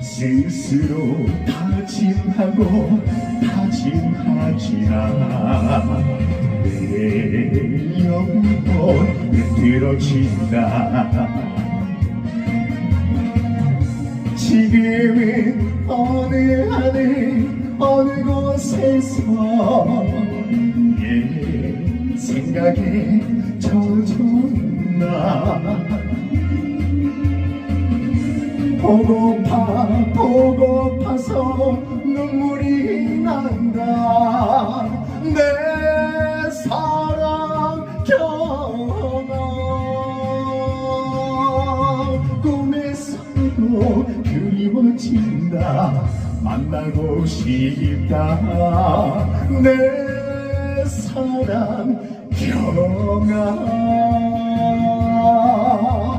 스스로 다짐하고 다짐하지만 내 영혼 흐트러진다. 지금은 어느 하늘 어느 곳에서 예 생각에 젖었나 보고파 보고파서 눈물이 난다. 내 사랑 경아 꿈에서도 그리워진다. 만나고 싶다. 내 사랑 경아